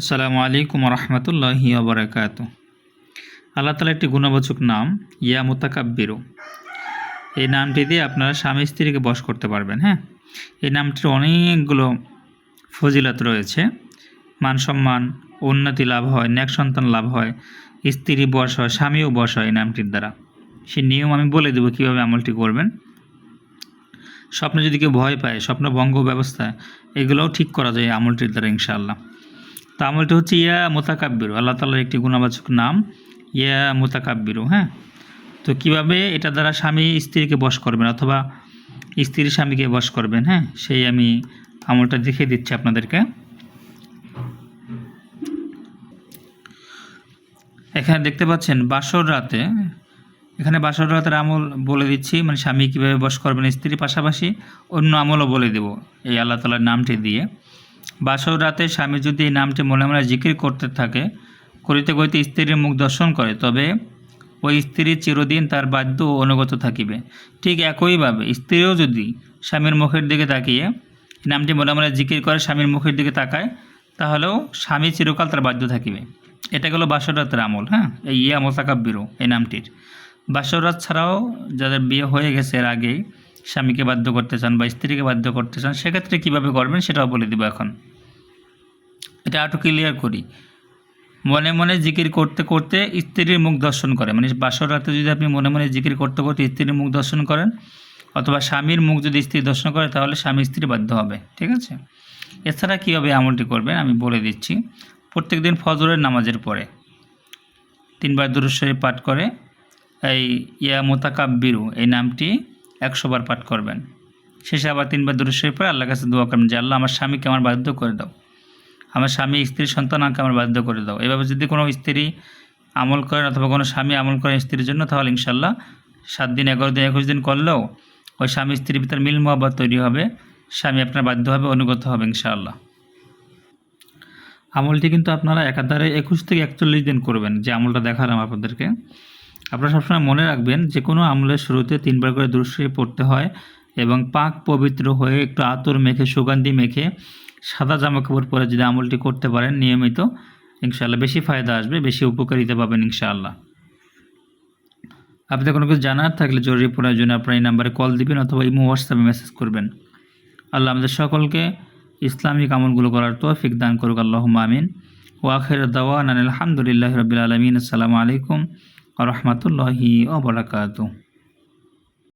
আসসালামু আলাইকুম রহমতুল্লাহি আবরাকাত আল্লাহ তালা একটি গুণবাচক নাম, ইয়া মোতাকাব্বিরু। এই নামটি দিয়ে আপনারা স্বামী স্ত্রীকে বশ করতে পারবেন হ্যাঁ? এই নামটির অনেকগুলো ফজিলত রয়েছে। মান সম্মান, উন্নতি লাভ হয়, ন্যাক সন্তান লাভ হয়, স্ত্রী বশ হয়, স্বামীও বশ হয় এই নামটির দ্বারা। সে নিয়ম আমি বলে দেবো কীভাবে আমলটি করবেন। স্বপ্নে যদি কেউ ভয় পায়, স্বপ্ন ভঙ্গ ব্যবস্থা এগুলোও ঠিক করা যায় আমলটির দ্বারা ইনশাআল্লাহ। তো আমলটি হচ্ছে ইয়া মোতাকাব্বিরু, আল্লাহ তালার একটি গুণবাচক নাম, ইয়া মোতাকাব্বিরু হ্যাঁ? তো কীভাবে এটা দ্বারা স্বামী স্ত্রীকে বশ করবেন অথবা স্ত্রী স্বামীকে বশ করবেন হ্যাঁ? সেই আমি আমলটা দেখিয়ে দিচ্ছি আপনাদেরকে। এখানে দেখতে পাচ্ছেন, বাসর রাতে, এখানে বাসর রাতের আমল বলে দিচ্ছি মানে স্বামী কীভাবে বশ করবেন স্ত্রীর পাশাপাশি অন্য আমলও বলে দেব এই আল্লাহ তালার নামটি দিয়ে। বাসর রাতে স্বামী যদি এই নামটি মনে মনে জিকির করতে থাকে, করিতে করিতে স্ত্রীর মুখ দর্শন করে, তবে ওই স্ত্রী চিরদিন তার বাধ্য ও অনুগত থাকিবে। ঠিক একইভাবে স্ত্রীও যদি স্বামীর মুখের দিকে তাকিয়ে নামটি মনে মনে জিকির করে স্বামীর মুখের দিকে তাকায়, তাহলেও স্বামী চিরকাল তার বাধ্য থাকিবে। এটা গেলো বাসরাতের আমল হ্যাঁ? এই ইয়া মোতাকাব্বিরু এই নামটির। বাসরাত ছাড়াও যাদের বিয়ে হয়ে গেছে, এর আগেই স্বামীকে বাধ্য করতে চান বা স্ত্রীকে বাধ্য করতে চান, সেক্ষেত্রে কীভাবে করবেন সেটাও বলে দেবো এখন। এটা একটু ক্লিয়ার করি। মনে মনে জিকির করতে করতে স্ত্রীর মুখ দর্শন করে। মানে বাসর রাতে যদি আপনি মনে মনে জিকির করতে করতে স্ত্রীর মুখ দর্শন করেন, অথবা স্বামীর মুখ যদি স্ত্রী দর্শন করে, তাহলে স্বামী স্ত্রী বাধ্য হবে। ঠিক আছে? এছাড়া কীভাবে আমলটি করবেন, আমি বলে দিচ্ছি। প্রত্যেক দিন ফজরের নামাজের পরে তিনবার দুরুশ্বরী পাঠ করে এই ইয়া মোতাকাব্বিরু, এই নামটি একশোবার পাঠ করবেন। শেষে আবার তিনবার দুরুশ্বরী পরে আল্লাহর কাছে দোয়া করবেন যে, আল্লাহ, আমার স্বামীকে আমার বাধ্য করে দাও। আমার স্বামী স্ত্রী সন্তানকে আমার বাধ্য করে দাও। এভাবে যদি কোনো স্ত্রী আমল করেন অথবা কোনো স্বামী আমল করেন স্ত্রীর জন্য, তাহলে ইনশাল্লাহ সাত দিন, এগারো দিন, একুশ দিন করলেও ওই স্বামী স্ত্রীর ভিতরে মিল মহব্বত তৈরি হবে, স্বামী আপনার বাধ্য হবে, অনুগত হবে ইনশাআল্লাহ। আমলটি কিন্তু আপনারা একাধারে একুশ থেকে একচল্লিশ দিন করবেন, যে আমলটা দেখালাম আপনাদেরকে। আপনারা সবসময় মনে রাখবেন যে কোনো আমলের শুরুতে তিনবার করে দুরুশ্বরী পড়তে হয় এবং পাক পবিত্র হয়ে একটু আতর মেখে, সুগন্ধি মেখে সাদা জামা কাপড় পরে যদি আমলটি করতে পারেন, নিয়মিত, ইনশাআল্লাহ। বেশি ফায়দা আসবে, বেশি উপকারিতা পাবেন, ইনশাআল্লাহ। আপনাদের কোনো কিছু জানার থাকলে জরুরি প্রয়োজনে আপনার এই নাম্বারে কল দিবেন অথবা ইমো, হোয়াটসঅ্যাপে মেসেজ করবেন। আল্লাহ আমাদের সকলকে ইসলামিক আমলগুলো করার তৌফিক দান করুক আল্লাহ আমিন। ওয়াখের দাওয়ান আলহামদুলিল্লাহ রবিল আলমিন। আসসালামু আলাইকুম রহমতুল্লাহি ওবরাকাতু